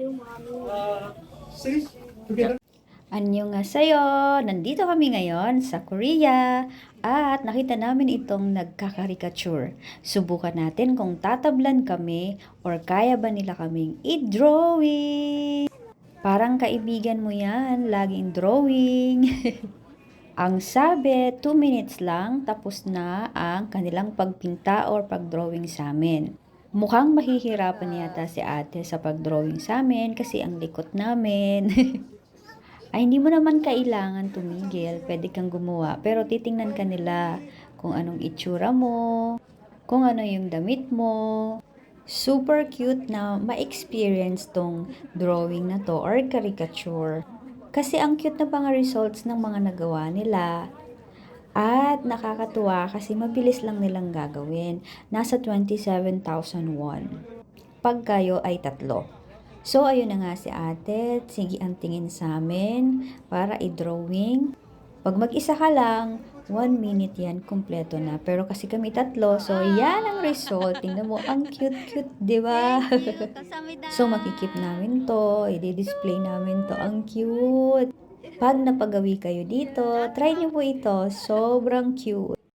Uh, together. Anyo nga sa'yo! Nandito kami ngayon sa Korea at nakita namin itong nagkakarikature. Subukan natin kung tatablan kami or kaya ba nila kaming i-drawing. Parang kaibigan mo yan, laging drawing. ang sabi, 2 minutes lang tapos na ang kanilang pagpinta or pagdrawing sa amin. Mukhang mahihirapan yata si ate sa pagdrawing sa amin kasi ang likot namin. ay hindi mo naman kailangan tumigil, pwede kang gumawa, pero titingnan ka nila kung anong itsura mo, kung ano yung damit mo. Super cute na ma-experience tong drawing na to or caricature. Kasi ang cute na mga results ng mga nagawa nila. At nakakatuwa kasi mabilis lang nilang gagawin. Nasa 27,000 won. Pag kayo ay tatlo. So, ayun na nga si ate. Sige ang tingin sa amin para i-drawing. Pag mag-isa ka lang, one minute yan, kumpleto na. Pero kasi kami tatlo, so yan ang result. Tingnan mo, ang cute-cute, di ba? so, makikip namin to. I-display namin to. Ang cute. Pag napagawi kayo dito, try niyo po ito. Sobrang cute.